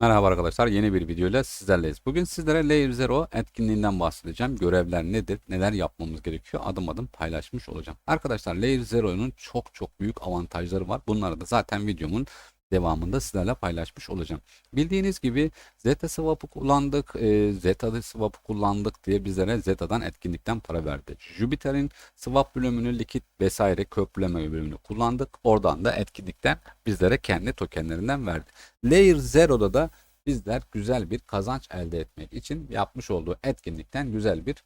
Merhaba arkadaşlar yeni bir videoyla sizlerleyiz. Bugün sizlere Layer Zero etkinliğinden bahsedeceğim. Görevler nedir, neler yapmamız gerekiyor adım adım paylaşmış olacağım. Arkadaşlar Layer Zero'nun çok çok büyük avantajları var. Bunları da zaten videomun devamında sizlerle paylaşmış olacağım. Bildiğiniz gibi Zeta Swap'ı kullandık, e, Zeta Swap'ı kullandık diye bizlere Zeta'dan etkinlikten para verdi. Jupiter'in swap bölümünü, likit vesaire köprüleme bölümünü kullandık. Oradan da etkinlikten bizlere kendi tokenlerinden verdi. Layer Zero'da da bizler güzel bir kazanç elde etmek için yapmış olduğu etkinlikten güzel bir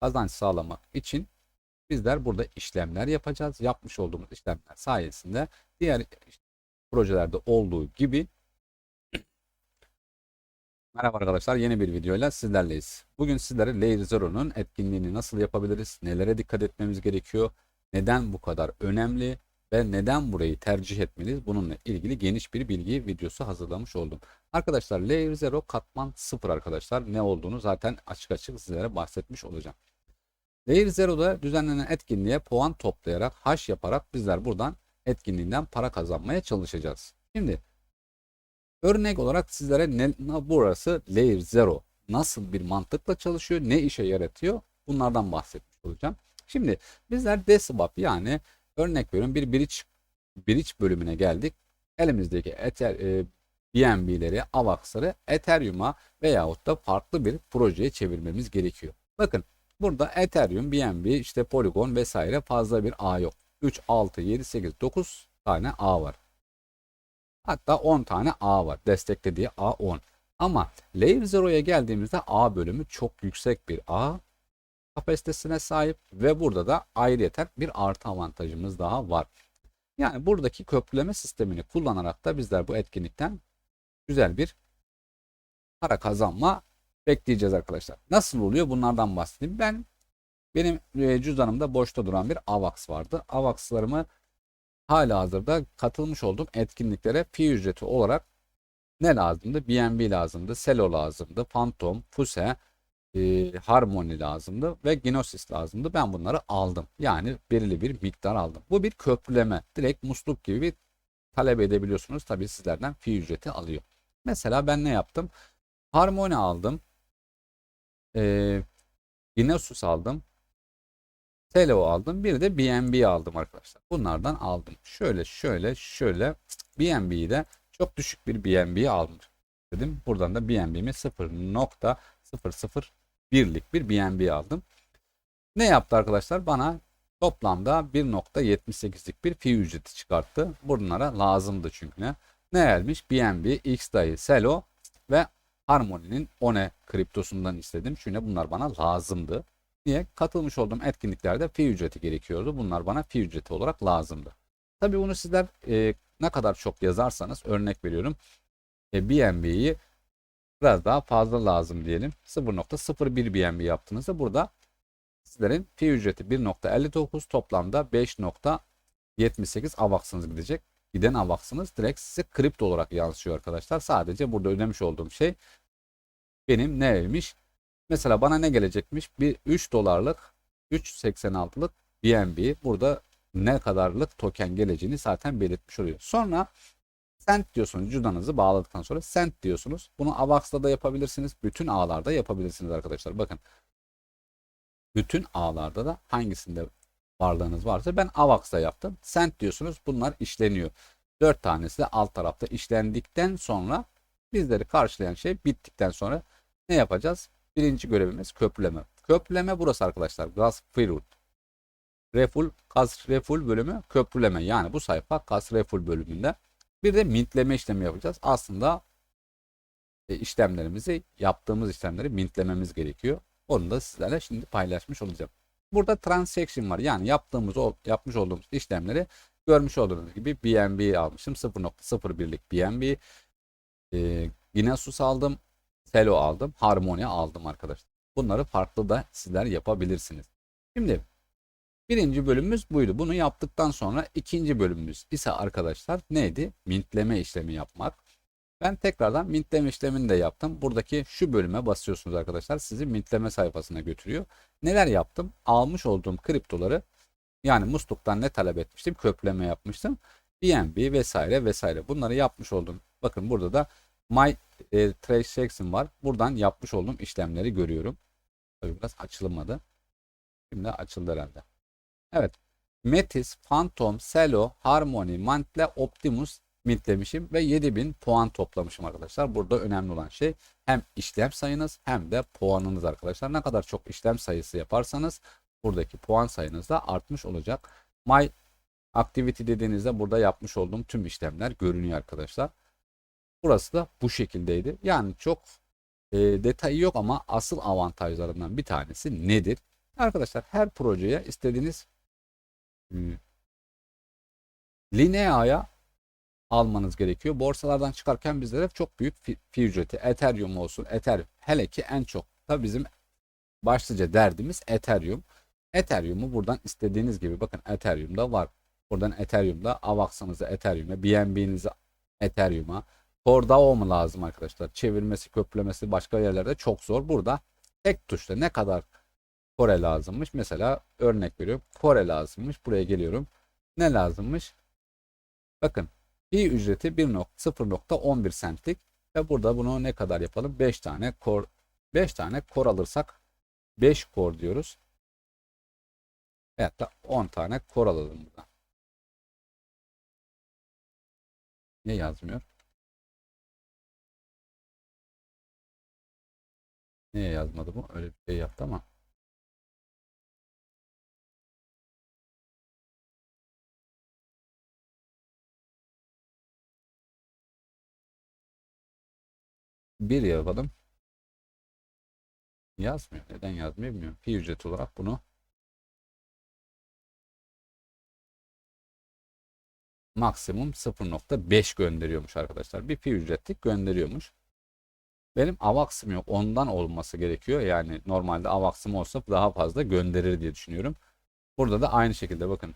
kazanç sağlamak için bizler burada işlemler yapacağız. Yapmış olduğumuz işlemler sayesinde diğer projelerde olduğu gibi Merhaba arkadaşlar yeni bir videoyla sizlerleyiz. Bugün sizlere Layer Zero'nun etkinliğini nasıl yapabiliriz, nelere dikkat etmemiz gerekiyor, neden bu kadar önemli ve neden burayı tercih etmeliyiz bununla ilgili geniş bir bilgi videosu hazırlamış oldum. Arkadaşlar Layer Zero katman 0 arkadaşlar ne olduğunu zaten açık açık sizlere bahsetmiş olacağım. Layer Zero'da düzenlenen etkinliğe puan toplayarak hash yaparak bizler buradan etkinliğinden para kazanmaya çalışacağız. Şimdi örnek olarak sizlere ne, burası Layer Zero nasıl bir mantıkla çalışıyor, ne işe yaratıyor bunlardan bahsetmiş olacağım. Şimdi bizler DSWAP yani örnek veriyorum bir bridge, bridge bölümüne geldik. Elimizdeki Ether, e, BNB'leri, AVAX'ları Ethereum'a veyahut da farklı bir projeye çevirmemiz gerekiyor. Bakın burada Ethereum, BNB, işte Polygon vesaire fazla bir ağ yok. 3, 6, 7, 8, 9 tane ağ var. Hatta 10 tane ağ var. Desteklediği ağ 10. Ama Layer Zero'ya geldiğimizde ağ bölümü çok yüksek bir ağ kapasitesine sahip ve burada da ayrıyeten bir artı avantajımız daha var. Yani buradaki köprüleme sistemini kullanarak da bizler bu etkinlikten güzel bir para kazanma bekleyeceğiz arkadaşlar. Nasıl oluyor bunlardan bahsedeyim. Ben benim e, cüzdanımda boşta duran bir AVAX vardı. AVAX'larımı hala hazırda katılmış olduğum etkinliklere fi ücreti olarak ne lazımdı? BNB lazımdı, Selo lazımdı, Phantom, Fuse, e, Harmony lazımdı ve Gnosis lazımdı. Ben bunları aldım. Yani belirli bir miktar aldım. Bu bir köprüleme. Direkt musluk gibi bir talep edebiliyorsunuz. Tabii sizlerden fi ücreti alıyor. Mesela ben ne yaptım? Harmony aldım. E, Gnosis aldım. Selo aldım. Bir de BNB aldım arkadaşlar. Bunlardan aldım. Şöyle şöyle şöyle BNB'yi de çok düşük bir BNB aldım. Dedim. Buradan da BNB'mi 0.001'lik bir BNB aldım. Ne yaptı arkadaşlar? Bana toplamda 1.78'lik bir fi ücreti çıkarttı. Bunlara lazımdı çünkü ne? Ne gelmiş? BNB, XDAI, Selo ve Harmony'nin ONE kriptosundan istedim. Çünkü bunlar bana lazımdı. Niye? Katılmış olduğum etkinliklerde fi ücreti gerekiyordu. Bunlar bana fi ücreti olarak lazımdı. Tabii bunu sizler e, ne kadar çok yazarsanız örnek veriyorum. E, BNB'yi biraz daha fazla lazım diyelim. 0.01 BNB yaptığınızda burada sizlerin fi ücreti 1.59 toplamda 5.78 avaksınız gidecek. Giden avaksınız direkt size kripto olarak yansıyor arkadaşlar. Sadece burada ödemiş olduğum şey benim neymiş? Mesela bana ne gelecekmiş? Bir 3 dolarlık 3.86'lık BNB burada ne kadarlık token geleceğini zaten belirtmiş oluyor. Sonra Cent diyorsunuz cüzdanınızı bağladıktan sonra Cent diyorsunuz. Bunu Avax'ta da yapabilirsiniz. Bütün ağlarda yapabilirsiniz arkadaşlar. Bakın. Bütün ağlarda da hangisinde varlığınız varsa ben Avax'ta yaptım. Cent diyorsunuz. Bunlar işleniyor. 4 tanesi de alt tarafta işlendikten sonra bizleri karşılayan şey bittikten sonra ne yapacağız? Birinci görevimiz köprüleme. Köprüleme burası arkadaşlar. Gas Firut. Reful, Gas Reful bölümü köprüleme. Yani bu sayfa Gas Reful bölümünde. Bir de mintleme işlemi yapacağız. Aslında e, işlemlerimizi, yaptığımız işlemleri mintlememiz gerekiyor. Onu da sizlerle şimdi paylaşmış olacağım. Burada transaction var. Yani yaptığımız, yapmış olduğumuz işlemleri görmüş olduğunuz gibi BNB almışım. 0.01'lik BNB. E, yine sus aldım. Selo aldım. Harmonia aldım arkadaşlar. Bunları farklı da sizler yapabilirsiniz. Şimdi birinci bölümümüz buydu. Bunu yaptıktan sonra ikinci bölümümüz ise arkadaşlar neydi? Mintleme işlemi yapmak. Ben tekrardan mintleme işlemini de yaptım. Buradaki şu bölüme basıyorsunuz arkadaşlar. Sizi mintleme sayfasına götürüyor. Neler yaptım? Almış olduğum kriptoları yani musluktan ne talep etmiştim? Kökleme yapmıştım. BNB vesaire vesaire bunları yapmış oldum. Bakın burada da My e, transaction var. Buradan yapmış olduğum işlemleri görüyorum. Tabii biraz açılmadı. Şimdi açıldı herhalde. Evet. Metis, Phantom, Celo, Harmony, Mantle, Optimus mintlemişim ve 7000 puan toplamışım arkadaşlar. Burada önemli olan şey hem işlem sayınız hem de puanınız arkadaşlar. Ne kadar çok işlem sayısı yaparsanız buradaki puan sayınız da artmış olacak. My Activity dediğinizde burada yapmış olduğum tüm işlemler görünüyor arkadaşlar. Burası da bu şekildeydi. Yani çok e, detayı yok ama asıl avantajlarından bir tanesi nedir? Arkadaşlar her projeye istediğiniz e, Linea'ya almanız gerekiyor. Borsalardan çıkarken bizlere çok büyük ücreti. Ethereum olsun. Ether hele ki en çok da bizim başlıca derdimiz Ethereum. Ethereum'u buradan istediğiniz gibi bakın Ethereum'da var. Buradan Ethereum'da AVAX'ınızı Ethereum'a, BNB'nizi Ethereum'a, CoreDAO mu lazım arkadaşlar? Çevirmesi, köprülemesi başka yerlerde çok zor. Burada tek tuşla ne kadar Kore lazımmış? Mesela örnek veriyorum. Kore lazımmış. Buraya geliyorum. Ne lazımmış? Bakın bir ücreti 1.0.11 centlik ve burada bunu ne kadar yapalım? 5 tane core 5 tane core alırsak 5 core diyoruz. Da 10 tane core alalım buradan. Niye yazmıyor? Niye yazmadı bu? Öyle bir şey yaptı ama. Bir yapalım. Yazmıyor. Neden yazmıyor bilmiyorum. Pi ücret olarak bunu maksimum 0.5 gönderiyormuş arkadaşlar. Bir pi ücretlik gönderiyormuş. Benim AVAX'ım yok. Ondan olması gerekiyor. Yani normalde AVAX'ım olsa daha fazla gönderir diye düşünüyorum. Burada da aynı şekilde bakın.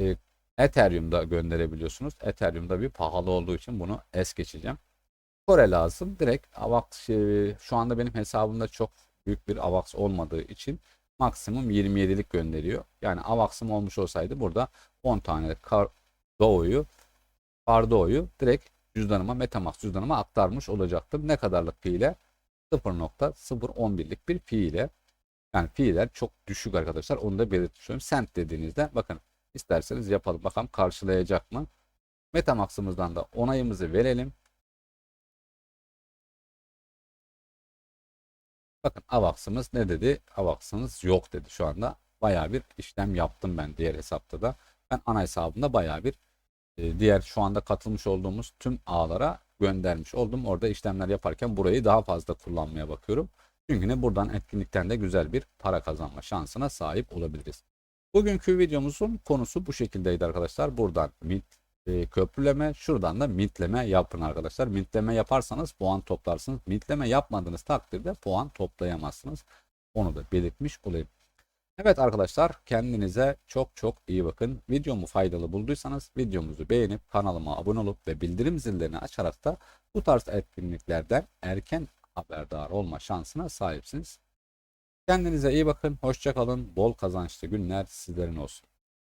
E, Ethereum'da gönderebiliyorsunuz. Ethereum'da bir pahalı olduğu için bunu es geçeceğim. Kore lazım. Direkt AVAX e, şu anda benim hesabımda çok büyük bir AVAX olmadığı için maksimum 27'lik gönderiyor. Yani AVAX'ım olmuş olsaydı burada 10 tane kar Doğu'yu Cardo'yu direkt cüzdanıma Metamask cüzdanıma aktarmış olacaktım. Ne kadarlık pi ile? 0.011'lik bir pi ile. Yani pi'ler çok düşük arkadaşlar. Onu da belirtiyorum. Cent dediğinizde bakın isterseniz yapalım. Bakalım karşılayacak mı? Metamask'ımızdan da onayımızı verelim. Bakın AVAX'ımız ne dedi? AVAX'ımız yok dedi şu anda. Bayağı bir işlem yaptım ben diğer hesapta da. Ben ana hesabımda bayağı bir diğer şu anda katılmış olduğumuz tüm ağlara göndermiş oldum. Orada işlemler yaparken burayı daha fazla kullanmaya bakıyorum. Çünkü ne buradan etkinlikten de güzel bir para kazanma şansına sahip olabiliriz. Bugünkü videomuzun konusu bu şekildeydi arkadaşlar. Buradan mint e, köprüleme, şuradan da mintleme yapın arkadaşlar. Mintleme yaparsanız puan toplarsınız. Mintleme yapmadığınız takdirde puan toplayamazsınız. Onu da belirtmiş olayım. Evet arkadaşlar kendinize çok çok iyi bakın. Videomu faydalı bulduysanız videomuzu beğenip kanalıma abone olup ve bildirim zillerini açarak da bu tarz etkinliklerden erken haberdar olma şansına sahipsiniz. Kendinize iyi bakın. Hoşçakalın. Bol kazançlı günler sizlerin olsun.